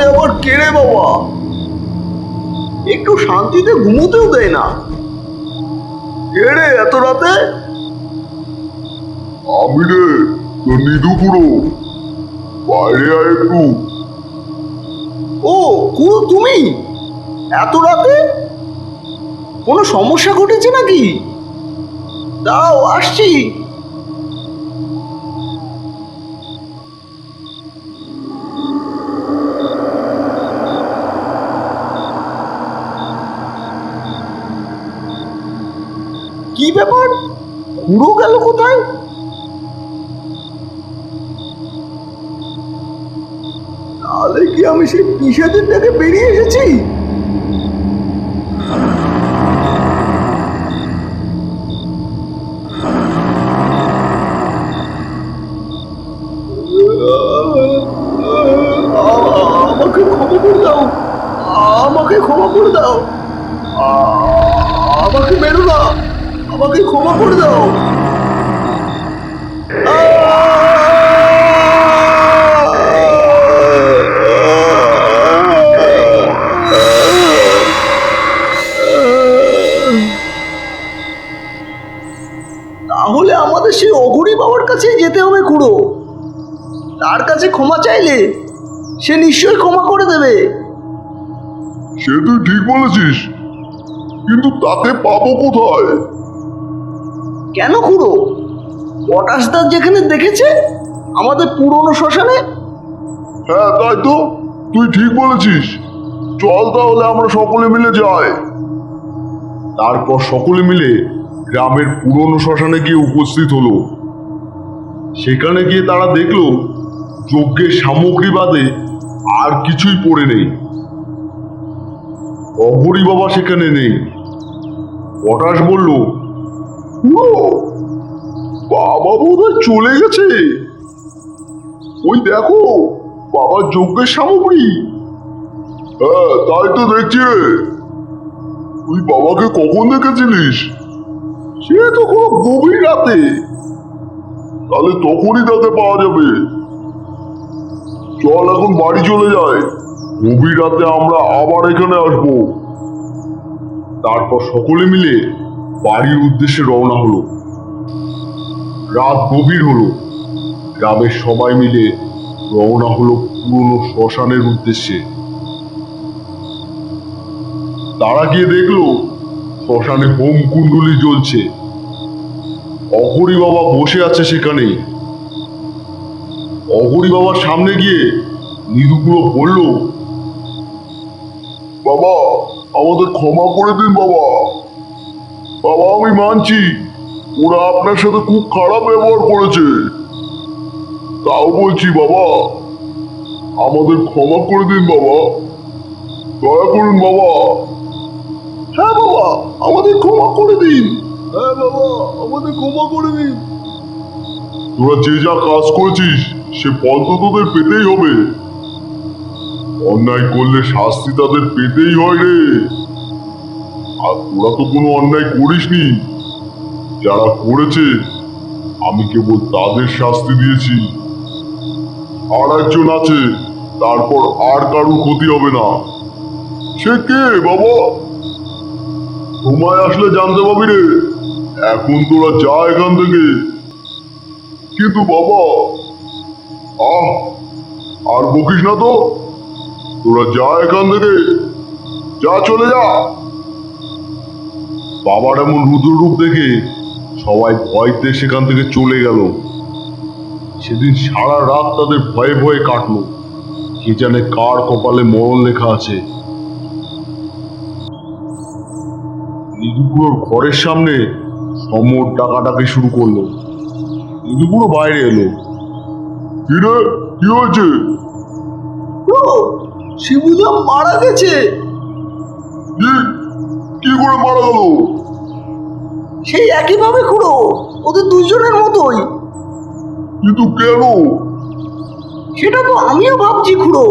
রাতে আবার কেড়ে বাবা। একটু শান্তিতে ঘুমোতেও দেয় না। কেড়ে এত রাতে? আমি রে তো নিধু পুরো বাইরে আয় একটু। ও কুল তুমি? এত রাতে? কোনো সমস্যা ঘটেছে নাকি? দাও আসছি। কি ব্যাপার? খুঁড়ো গেল কোথায়? তাহলে কি আমি সেই পিসাদের থেকে বেরিয়ে এসেছি? আমাকে ক্ষমা করে দাও। আমাকে ক্ষমা করে দাও। আমাকে মেরো না। আমাকে ক্ষমা করে দাও। তাহলে আমাদের সেই অঘুরি বাবার কাছে যেতে হবে খুড়ো। তার কাছে ক্ষমা চাইলে সে নিশ্চয়ই ক্ষমা করে দেবে। সে তুই ঠিক বলেছিস, কিন্তু তাতে পাবো কোথায়? কেন খুড়ো? পটাশদার যেখানে দেখেছে আমাদের পুরনো শ্মশানে? হ্যাঁ তাই তো। তুই ঠিক বলেছিস। চল তাহলে আমরা সকলে মিলে যাই। তারপর সকলে মিলে গ্রামের পুরনো শ্মশানে গিয়ে উপস্থিত হলো। সেখানে গিয়ে তারা দেখল যজ্ঞের সামগ্রী বাদে আর কিছুই পড়ে নেই। অঘরী বাবা সেখানে নেই। পটাশ বলল "ও, বাবা বোধহয় চলে গেছে। ওই দেখো বাবার যজ্ঞের সামগ্রী। হ্যাঁ তাই তো দেখছি। তুই বাবাকে কখন দেখেছিলিস? সে তো কোনো গভীর রাতে। তাহলে তখনই তাতে পাওয়া যাবে। চল এখন বাড়ি চলে যায় গভীর রাতে আমরা আবার এখানে আসব। তারপর সকলে মিলে বাড়ির উদ্দেশ্যে রওনা হলো। রাত গভীর হলো। গ্রামের সবাই মিলে রওনা হলো পুরনো শ্মশানের উদ্দেশ্যে। তারা গিয়ে দেখল, শ্মশানে হোম কুণ্ডলি জ্বলছে। অঘরি বাবা বসে আছে সেখানে অঘরি বাবার সামনে গিয়ে নিরুগুলো বলল, বাবা, আমাদের ক্ষমা করে দিন বাবা। বাবা, আমি মানছি। ওরা আপনার সাথে খুব খারাপ ব্যবহার করেছে। তাও বলছি, বাবা, আমাদের ক্ষমা করে দিন, বাবা। দয়া করুন, বাবা। হ্যাঁ বাবা, আমাদের ক্ষমা করে দিন। হ্যাঁ বাবা, আমাদের ক্ষমা করে দিন। তোরা যে যা কাজ করেছিস, সে ফল তো তোদের পেতেই হবে। অন্যায় করলে শাস্তি তাদের পেতেই হয় রে। আর তোরা তো কোনো অন্যায় করিসনি। যারা করেছে, আমি কেবল তাদের শাস্তি দিয়েছি। আর একজন আছে, তারপর আর কারুর ক্ষতি হবে না। সে কে বাবা? সময় আসলে জানতে পাবি রে। এখন তোরা যা এখান থেকে। কিন্তু বাবা, আহ, আর বকিস না তো। তোরা যা এখান থেকে, যা চলে যা। বাবার এমন রুদ্র রূপ দেখে সবাই ভয়তে সেখান থেকে চলে গেল। সেদিন সারা রাত তাদের ভয়ে ভয়ে কাটলো। কে জানে কার কপালে মরণ লেখা আছে। নিদুপুরোর ঘরের সামনে সমর ডাকাডাকি শুরু করল। নিদুপুরো বাইরে এলো। কিরে, কি হয়েছে? শিবুদা মারা গেছে! কি করে মারা গেল? সেই একইভাবে খুঁড়ো ওদের দুজনের মতোই। কিন্তু কেন? সেটা তো আমিও ভাবছি খুড়ো।